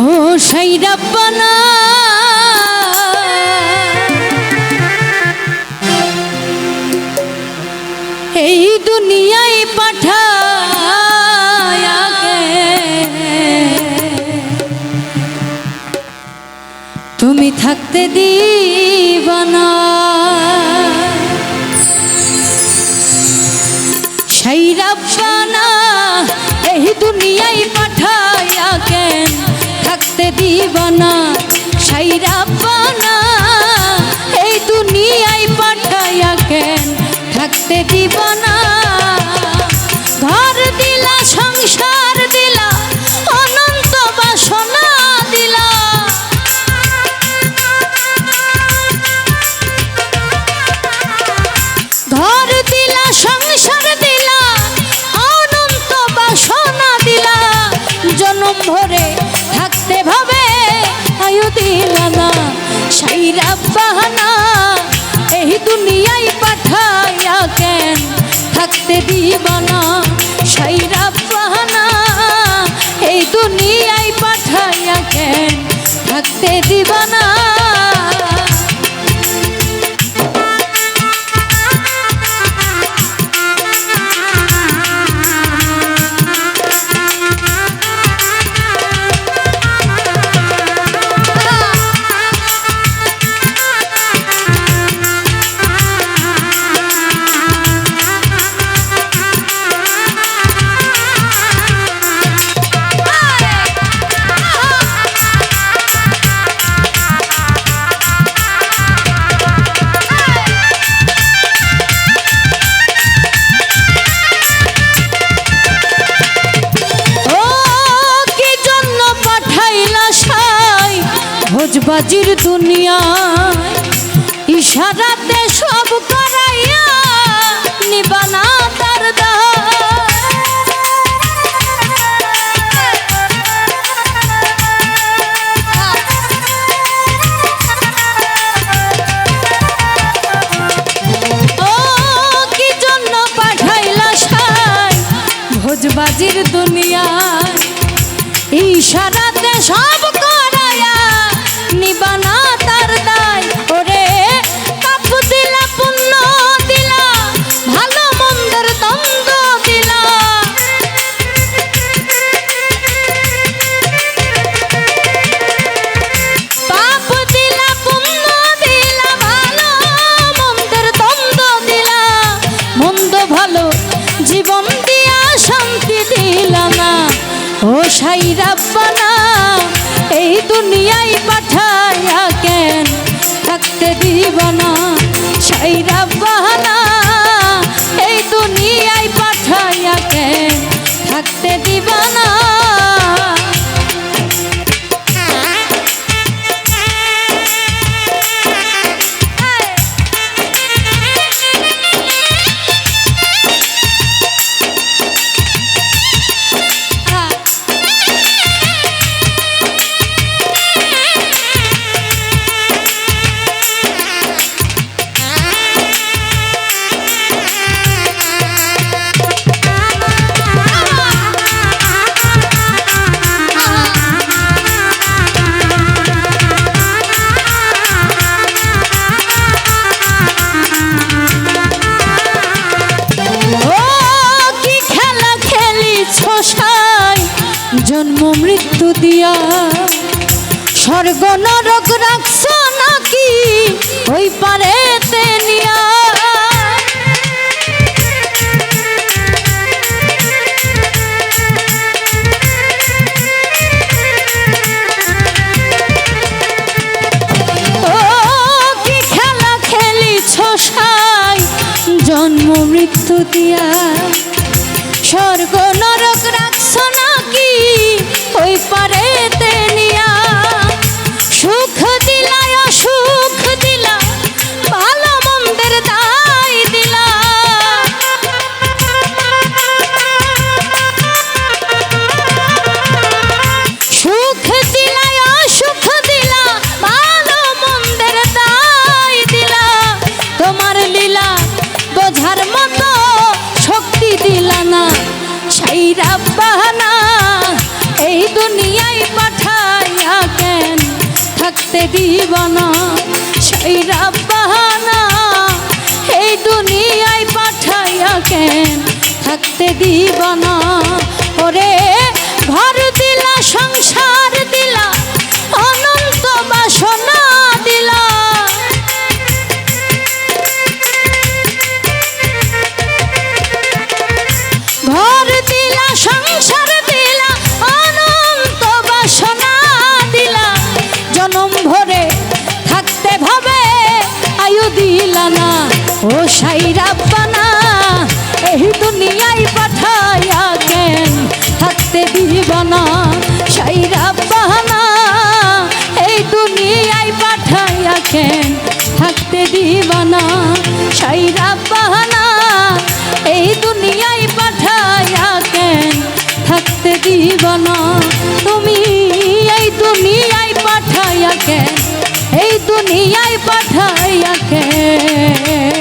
ও সেই রাব্বানা। এই দুনিয়ায় পাঠায়াকে। তুমি থাকতে দিবানা। সেই রাব্বানা, এই দুনিয়ায় পাঠায়া কেন থাকতে দিবানা সেই রাব্বানা এই দুনিয়ায় পাঠাইয়া কেন থাকতে দিবানা? ঘর দিলা, সংসার দিলা দিলা। দিলা, সংসার দিলা, অনন্ত দিলা। ভরে সাইরা বাহানা, এই দুনিয়ায় পাঠাইয়া কেন থাকতে দিবানা? সাইরা বাহানা, এই দুনিয়ায় পাঠাইয়া কেন থাকতে দিবানা? ভোজবাজির দুনিয়ায় ইশারাতে সাই রাব্বানা এই দুনিয়ায় পাঠায়া কেন? থাকতে দিবানা সাই রাব্বানা জন্ম মৃত্যু দিয়া। স্বর্গ নরক রাখছ নাকি ওই পারে জন্ম মৃত্যু দিয়া? স্বর্গ নরক রাখছ নাকি দিলা, বোঝার মতো শক্তি দিলা না। সেই রাব্বানা এই দুনিয়ায় পাঠাইয়া কেন থাকতে দিব না? সেই রাব্বানা এই দুনিয়ায় পাঠাইয়া কেন থাকতে দিব না? ওরে সাইরা পাহানা, এই দুনিয়ায় পাঠাইয়া কেন থাকতে দিব না? তুমি এই দুনিয়ায় পাঠাইয়া কেন? এই দুনিয়ায় পাঠাইয়া কেন?